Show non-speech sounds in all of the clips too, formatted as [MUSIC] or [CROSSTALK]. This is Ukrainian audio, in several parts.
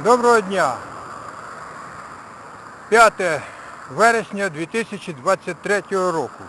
Доброго дня. 5 вересня 2023 року.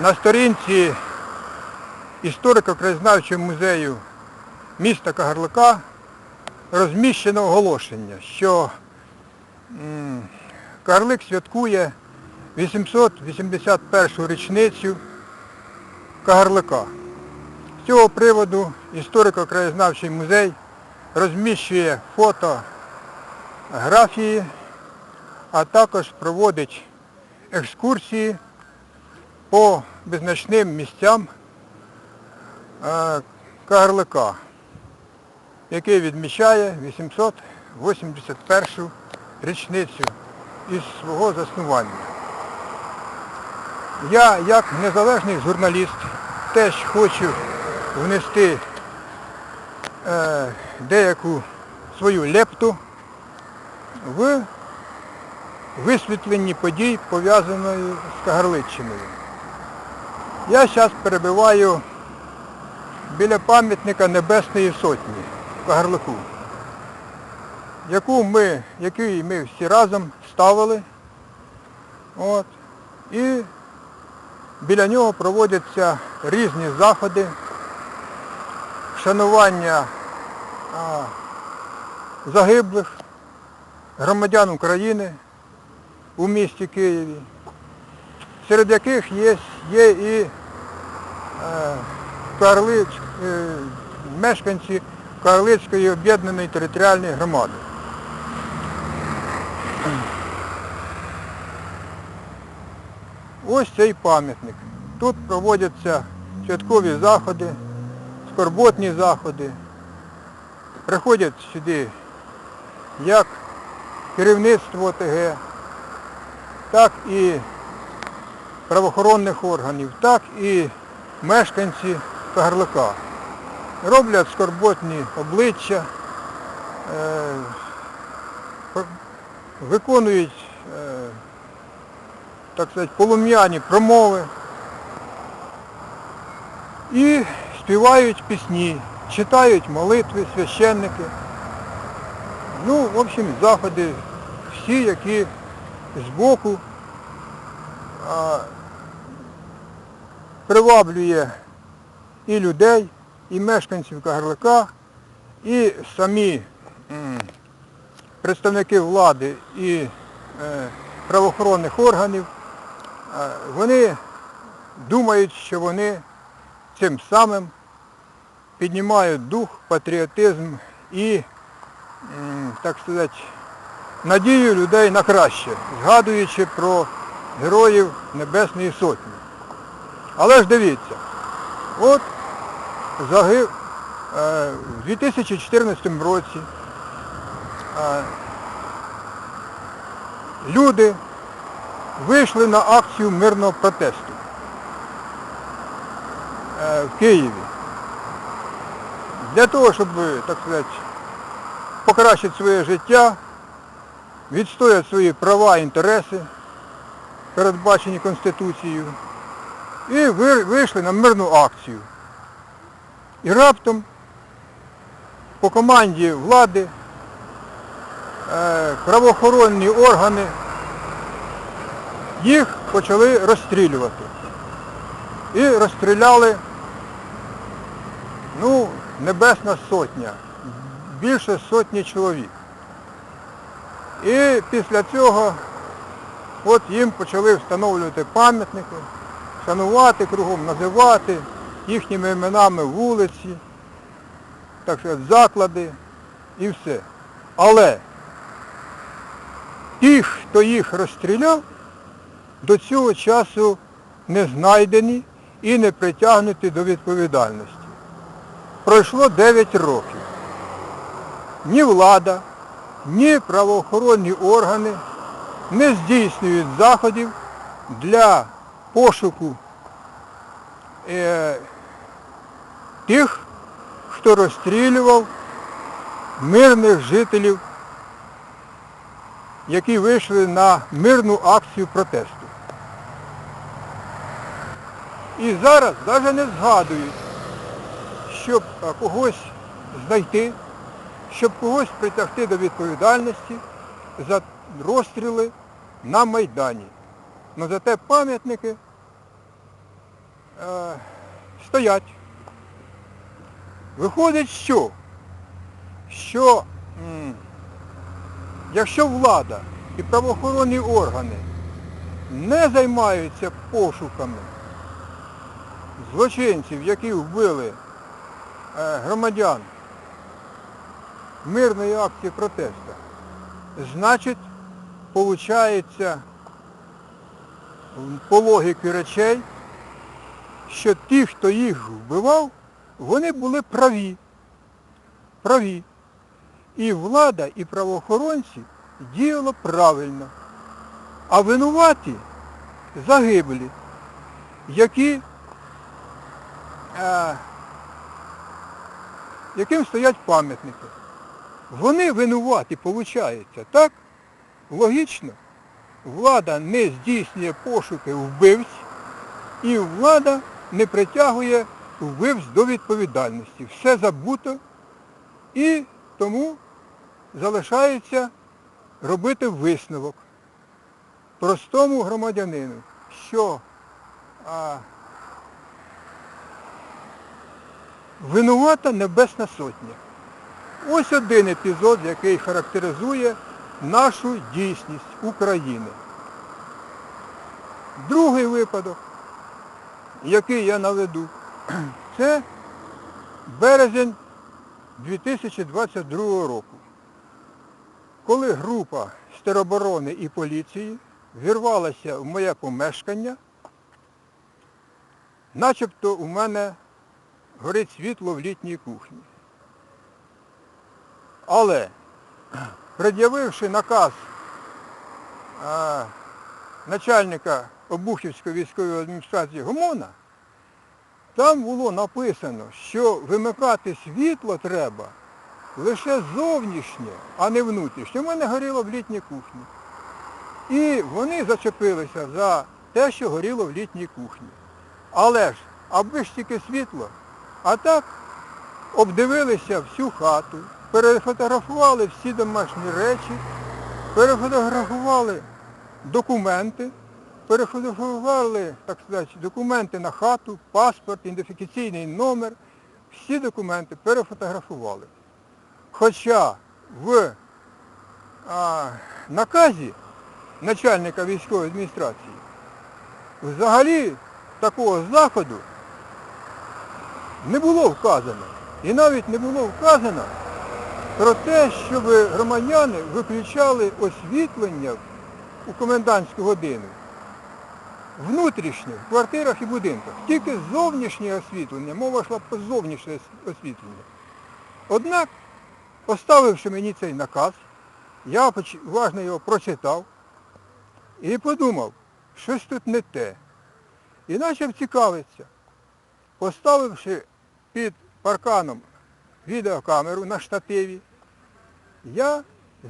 На сторінці історико-краєзнавчого музею міста Кагарлика розміщено оголошення, що Кагарлик святкує 881 річницю Кагарлика. З цього приводу історико-краєзнавчий музей розміщує фотографії, а також проводить екскурсії по визначним місцям е, Кагарлика, який відмічає 881 річницю із свого заснування. Я, як незалежний журналіст, теж хочу внести деяку свою лепту в висвітленні подій, пов'язаної з Кагарличчиною. Я зараз перебуваю біля пам'ятника Небесної Сотні в Кагарлику, яку ми, який ми всі разом ставили. От, і біля нього проводяться різні заходи, вшанування а, загиблих громадян України у місті Києві, серед яких є, є і е, е, мешканці Карлицької об'єднаної територіальної громади. Ось цей пам'ятник. Тут проводяться святкові заходи, скорботні заходи. Приходять сюди як керівництво ОТГ, так і правоохоронних органів, так і мешканці Кагарлика. Роблять скорботні обличчя, е, виконують е, так сказати, полум'яні промови і співають пісні, читають молитви священники. Ну, в общем, заходи всі, які збоку а, приваблює і людей, і мешканців Кагарлика, і самі представники влади і е, правоохоронних органів, е, вони думають, що вони цим самим піднімають дух, патріотизм і, так сказати, надію людей на краще, згадуючи про героїв Небесної Сотні. Але ж дивіться, от загиб е, в 2014 році е, люди вийшли на акцію мирного протесту в Києві. Для того, щоб, так сказати, покращити своє життя, відстояти свої права і інтереси, передбачені Конституцією, і ви- вийшли на мирну акцію. І раптом по команді влади е, правоохоронні органи їх почали розстрілювати. І розстріляли, Небесна Сотня, більше сотні чоловік. І після цього от їм почали встановлювати пам'ятники, шанувати кругом, називати їхніми іменами вулиці, так сказати, заклади і все. Але ті, хто їх розстріляв, до цього часу не знайдені і не притягнуті до відповідальності. Пройшло 9 років. Ні влада, ні правоохоронні органи не здійснюють заходів для пошуку е, тих, хто розстрілював мирних жителів, які вийшли на мирну акцію протесту. І зараз навіть не згадують, щоб когось знайти, щоб когось притягти до відповідальності за розстріли на Майдані. Ну зате пам'ятники е, стоять. Виходить, що? Що якщо влада і правоохоронні органи не займаються пошуками злочинців, які вбили громадян мирної акції протесту, значить, виходить, по логіці речей, що ті, хто їх вбивав, вони були праві. Праві. І влада, і правоохоронці діяли правильно. А винуваті загиблі, які, е, яким стоять пам'ятники. Вони винуваті, виходить, так? Логічно. Влада не здійснює пошуки вбивць, і влада не притягує вбивць до відповідальності. Все забуто і тому залишається робити висновок простому громадянину, що а, винувата Небесна Сотня. Ось один епізод, який характеризує нашу дійсність України. Другий випадок, який я наведу, [CLEARS THROAT] це березень 2022 року, коли група з тероборони і поліції вірвалася в моє помешкання, начебто у мене горить світло в літній кухні. Але, пред'явивши наказ а, начальника Обухівської військової адміністрації Гомона, там було написано, що вимикати світло треба лише зовнішнє, а не внутрішнє. У мене горіло в літній кухні. І вони зачепилися за те, що горіло в літній кухні. Але ж, аби ж тільки світло, а так обдивилися всю хату, перефотографували всі домашні речі, перефотографували документи, перефотографували, так сказати, документи на хату, паспорт, ідентифікаційний номер, всі документи перефотографували. Хоча в а, наказі начальника військової адміністрації взагалі такого заходу не було вказано. І навіть не було вказано про те, щоб громадяни виключали освітлення у комендантську годину. Внутрішнє, в квартирах і будинках. Тільки зовнішнє освітлення, мова йшла про зовнішнє освітлення. Однак, поставивши мені цей наказ, я уважно його прочитав і подумав, щось тут не те. І почав цікавитися. Поставивши під парканом відеокамеру на штативі, я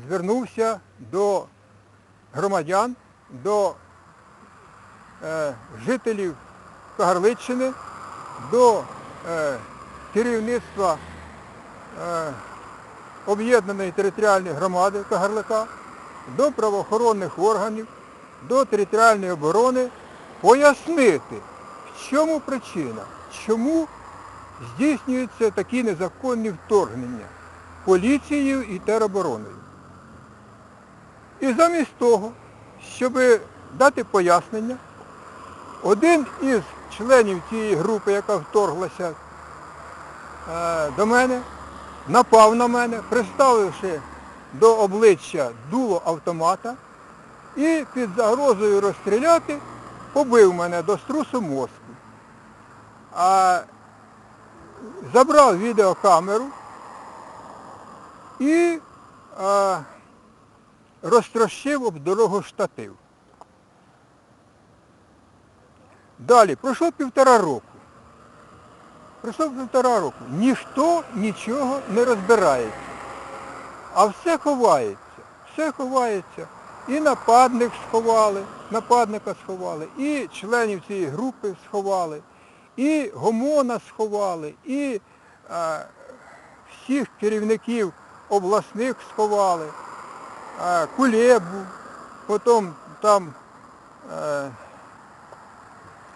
звернувся до громадян, до е, жителів Кагарличчини, до е, керівництва е, об'єднаної територіальної громади Кагарлика, до правоохоронних органів, до територіальної оборони пояснити, в чому причина, чому здійснюються такі незаконні вторгнення поліцією і теробороною. І замість того, щоб дати пояснення, один із членів цієї групи, яка вторглася е, до мене, напав на мене, приставивши до обличчя дуло автомата і під загрозою розстріляти побив мене до струсу мозку. А забрав відеокамеру і а, розтрощив об дорогу штатив. Далі, пройшло півтора року. Пройшло півтора року. Ніхто нічого не розбирається. А все ховається. Все ховається. І нападник сховали, нападника сховали, і членів цієї групи сховали, і гомона сховали, і а, всіх керівників обласних сховали, е, Кулебу, потім там е,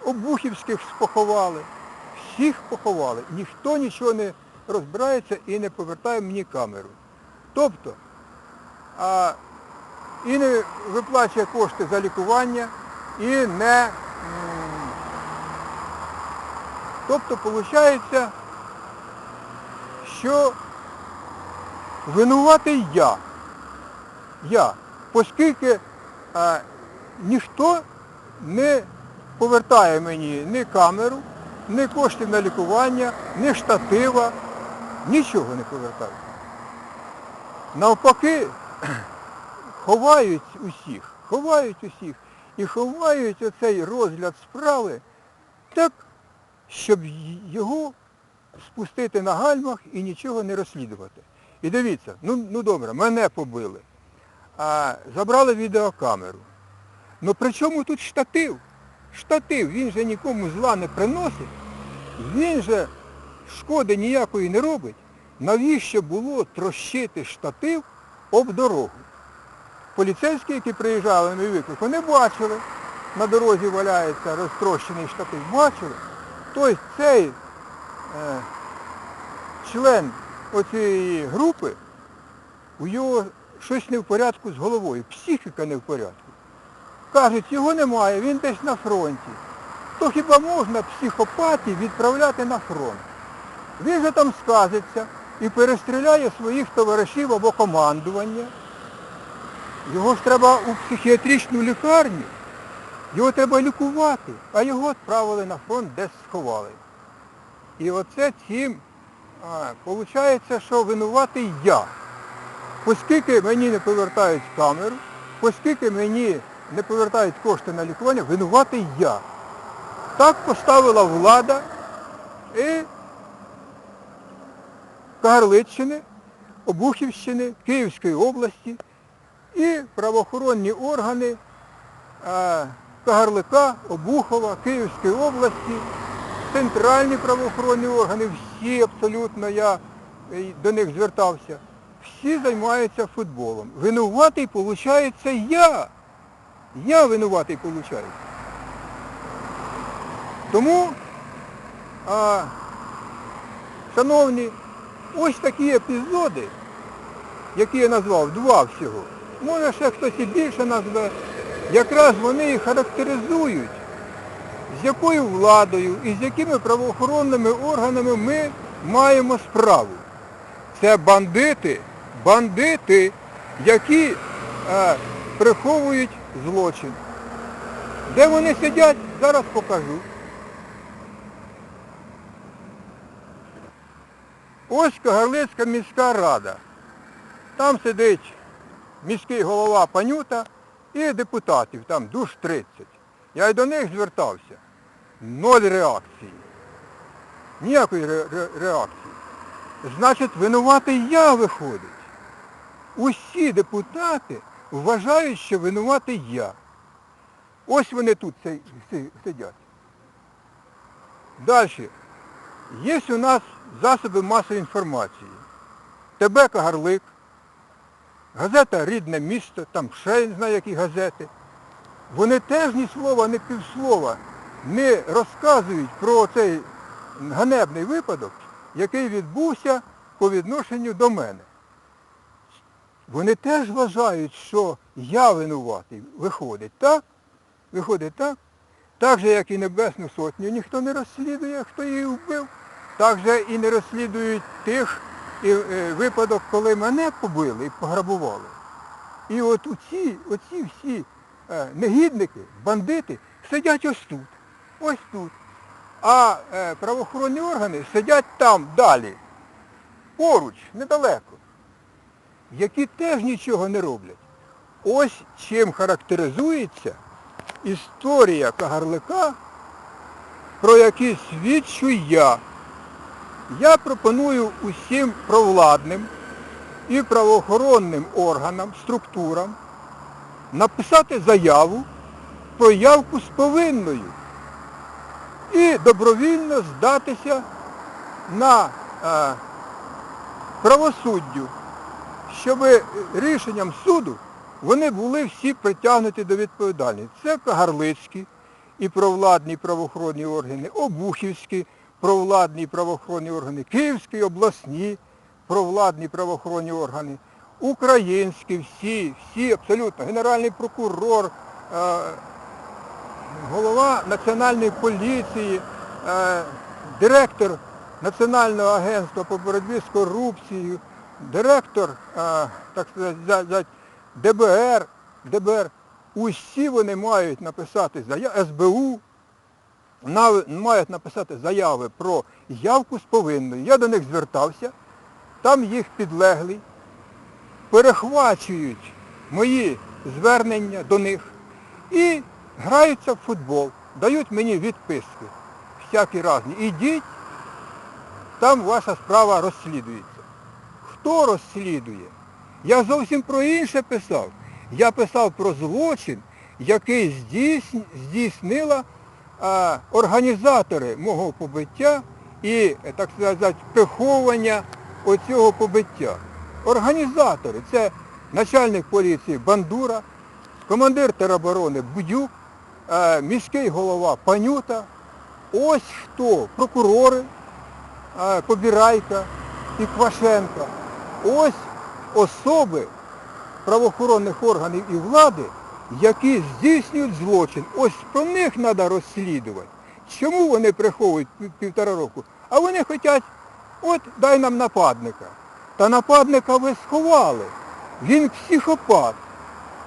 Обухівських поховали. Всіх поховали. Ніхто нічого не розбирається і не повертає мені камеру. Тобто, а, і не виплачує кошти за лікування, і не. м, Тобто, виходить, що винуватий я. Я. Оскільки а, ніхто не повертає мені ні камеру, ні коштів на лікування, ні штатива, нічого не повертає. Навпаки, [CLEARS THROAT] ховають усіх, ховають усіх і ховають оцей розгляд справи так, щоб його спустити на гальмах і нічого не розслідувати. І дивіться, ну, ну добре, мене побили, а, забрали відеокамеру. Ну при чому тут штатив? Штатив, він же нікому зла не приносить, він же шкоди ніякої не робить. Навіщо було трощити штатив об дорогу? Поліцейські, які приїжджали на виклик, вони бачили, на дорозі валяється розтрощений штатив. Бачили? Тобто цей е, член оцієї групи, у його щось не в порядку з головою, психіка не в порядку. Кажуть, його немає, він десь на фронті. То хіба можна психопатів відправляти на фронт? Він же там сказиться і перестріляє своїх товаришів або командування. Його ж треба у психіатричну лікарню. Його треба лікувати, а його відправили на фронт, десь сховали. І оце цим, виходить, що винуватий я. Оскільки мені не повертають камеру, оскільки мені не повертають кошти на лікування, винуватий я. Так поставила влада і Кагарличчини, Обухівщини, Київської області і правоохоронні органи Кагарлика, Обухова, Київської області, центральні правоохоронні органи, всі абсолютно я е, до них звертався, всі займаються футболом. Винуватий, виходить, я. Я винуватий, виходить. Тому, а, шановні, ось такі епізоди, які я назвав, два всього, може ще хтось і більше назве, якраз вони і характеризують, з якою владою і з якими правоохоронними органами ми маємо справу. Це бандити, бандити, які е, приховують злочин. Де вони сидять, зараз покажу. Ось Кагарлицька міська рада. Там сидить міський голова Панюта і депутатів, там душ 30. Я й до них звертався. Ноль реакції. Ніякої ре- ре- реакції. Значить, винуватий я виходить. Усі депутати вважають, що винуватий я. Ось вони тут си- си- сидять. Далі. Є у нас засоби масової інформації. ТБ Кагарлик, газета Рідне місто, там ще не знаю, які газети. Вони теж ні слова, ні півслова не розказують про цей ганебний випадок, який відбувся по відношенню до мене. Вони теж вважають, що я винуватий. Виходить так? Виходить так? Так же, як і Небесну Сотню, ніхто не розслідує, хто її вбив. Так же і не розслідують тих і, е, випадок, коли мене побили і пограбували. І от оці, оці всі е, негідники, бандити сидять ось тут. Ось тут. А е, правоохоронні органи сидять там далі, поруч, недалеко, які теж нічого не роблять. Ось чим характеризується історія Кагарлика, про які свідчу я. Я пропоную усім провладним і правоохоронним органам, структурам написати заяву про явку з повинною і добровільно здатися на е, правосуддю щоб рішенням суду вони були всі притягнуті до відповідальності. Це Кагарлицькі і провладні і правоохоронні органи, Обухівські провладні правоохоронні органи, Київські обласні провладні правоохоронні органи, українські всі, всі абсолютно, Генеральний прокурор, е, голова Національної поліції, е, директор Національного агентства по боротьбі з корупцією, директор, е, так сказати, за- за ДБР, ДБР, усі вони мають написати заяву, СБУ, мають написати заяви про явку з повинною. Я до них звертався, там їх підлеглий, перехвачують мої звернення до них і граються в футбол, дають мені відписки всякі разні. Ідіть, там ваша справа розслідується. Хто розслідує? Я зовсім про інше писав. Я писав про злочин, який здійснила організатори мого побиття і, так сказати, приховування оцього побиття. Організатори це начальник поліції Бандура, командир тероборони Будюк, міський голова Панюта. Ось хто прокурори, Побірайка і Квашенка. Ось особи правоохоронних органів і влади, які здійснюють злочин. Ось про них треба розслідувати. Чому вони приховують півтора року? А вони хочуть, от дай нам нападника. Та нападника ви сховали. Він психопат.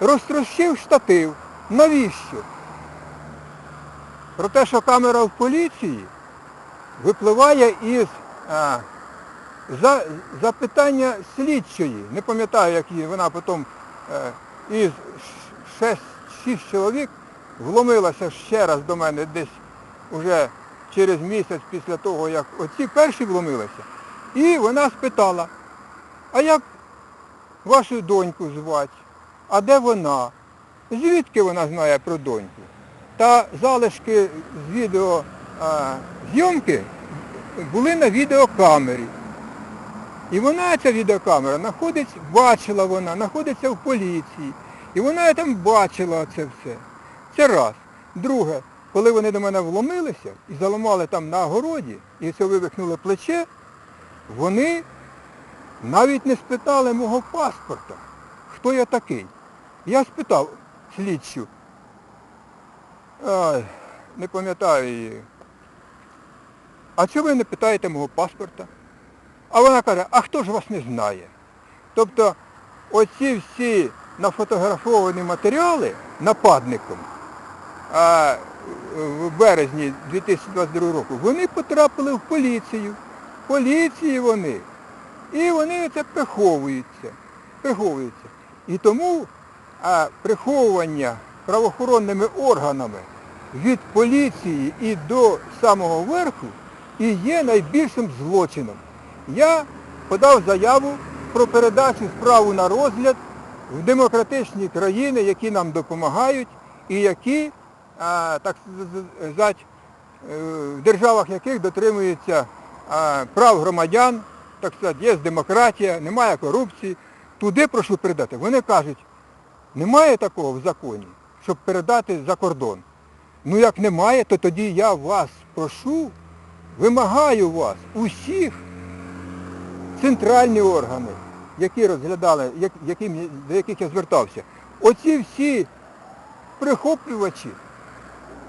Розтрощив штатив. Навіщо? Про те, що камера в поліції випливає із а, за, запитання слідчої. Не пам'ятаю, як її, вона потім е, із 6 чоловік вломилася ще раз до мене десь уже через місяць після того, як оці перші вломилися. І вона спитала, а як вашу доньку звати? А де вона? Звідки вона знає про доньку? Та залишки з відео а, зйомки були на відеокамері. І вона, ця відеокамера, знаходиться, бачила вона, знаходиться в поліції. І вона там бачила це все. Це раз. Друге, коли вони до мене вломилися і заламали там на огороді, і це вивихнули плече, вони навіть не спитали мого паспорта, хто я такий. Я спитав слідчу, ай, не пам'ятаю її, а чого ви не питаєте мого паспорта? А вона каже, а хто ж вас не знає? Тобто оці всі нафотографовані матеріали нападником а, в березні 2022 року, вони потрапили в поліцію. Поліції вони. І вони це приховуються. приховуються. І тому а, приховування правоохоронними органами від поліції і до самого верху і є найбільшим злочином. Я подав заяву про передачу справу на розгляд в демократичні країни, які нам допомагають і які, так сказати, е, в державах яких дотримуються прав громадян, так сказати, є демократія, немає корупції. Туди прошу передати. Вони кажуть, немає такого в законі, щоб передати за кордон. Ну як немає, то тоді я вас прошу, вимагаю вас, усіх центральні органи, які розглядали, як- до яких я звертався, оці всі прихоплювачі,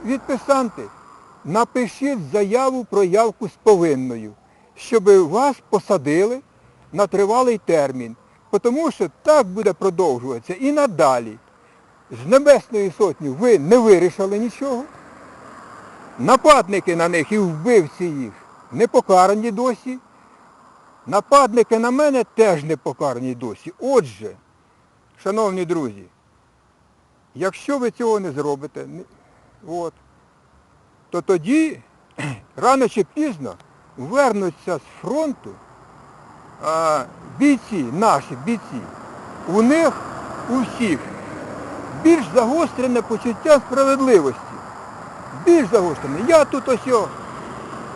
відписанти, напишіть заяву про явку з повинною, щоб вас посадили на тривалий термін. Тому що так буде продовжуватися і надалі. З Небесної Сотні ви не вирішили нічого. Нападники на них і вбивці їх не покарані досі. Нападники на мене теж не покарані досі. Отже, шановні друзі, якщо ви цього не зробите, от, то тоді [CLEARS THROAT] рано чи пізно вернуться з фронту а, бійці, наші бійці. У них у всіх більш загострене почуття справедливості. Більш загострене. Я тут ось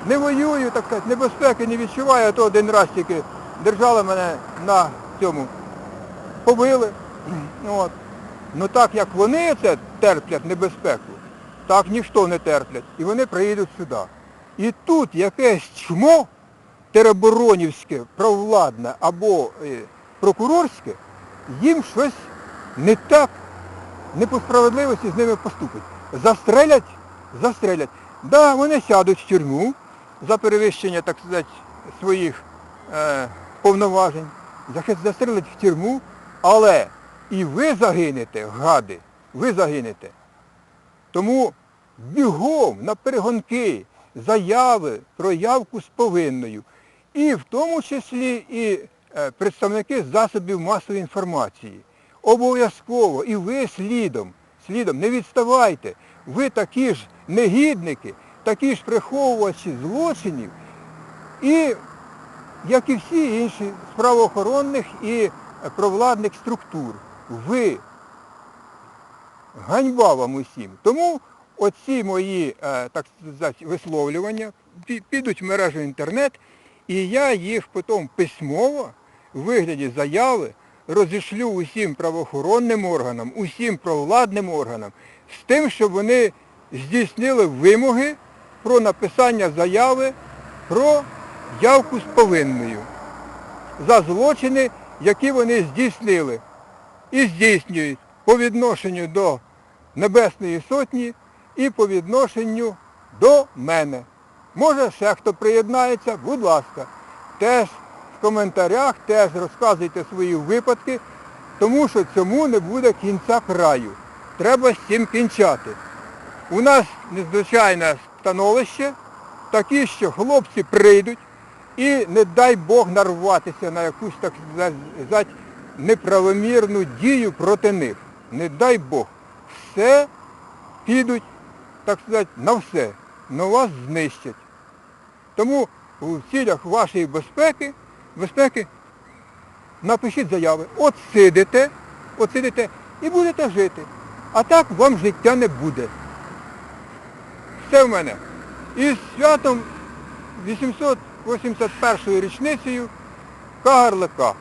не воюю, так сказати, небезпеки не відчуваю, а то один раз тільки держали мене на цьому побили. [CLEARS THROAT] От. Ну так як вони це терплять небезпеку, так ніхто не терплять. І вони приїдуть сюди. І тут якесь чмо тероборонівське, провладне або е, прокурорське, їм щось не так, не по справедливості з ними поступить. Застрелять, застрелять. Да, вони сядуть в тюрму за перевищення, так сказати, своїх е, повноважень, застрелять в тюрму, але і ви загинете, гади, ви загинете. Тому бігом на перегонки, заяви про явку з повинною. І в тому числі і е, представники засобів масової інформації. Обов'язково і ви слідом, слідом, не відставайте. Ви такі ж негідники, такі ж приховувачі злочинів, і як і всі інші з правоохоронних і провладних структур. Ви ганьба вам усім. Тому оці мої, е, так сказати, висловлювання підуть в мережу інтернет, і я їх потім письмово в вигляді заяви розішлю усім правоохоронним органам, усім провладним органам, з тим, щоб вони здійснили вимоги про написання заяви про явку з повинною за злочини, які вони здійснили і здійснюють по відношенню до Небесної Сотні і по відношенню до мене. Може ще хто приєднається, будь ласка, теж в коментарях, теж розказуйте свої випадки, тому що цьому не буде кінця краю. Треба з цим кінчати. У нас незвичайне становище, такі, що хлопці прийдуть і не дай Бог нарватися на якусь, так сказати, неправомірну дію проти них. Не дай Бог. Все підуть, так сказати, на все. На вас знищать. Тому в цілях вашої безпеки, безпеки напишіть заяви. От сидите, от сидите і будете жити. А так вам життя не буде. Все в мене. І з святом 881 річницею Кагарлика.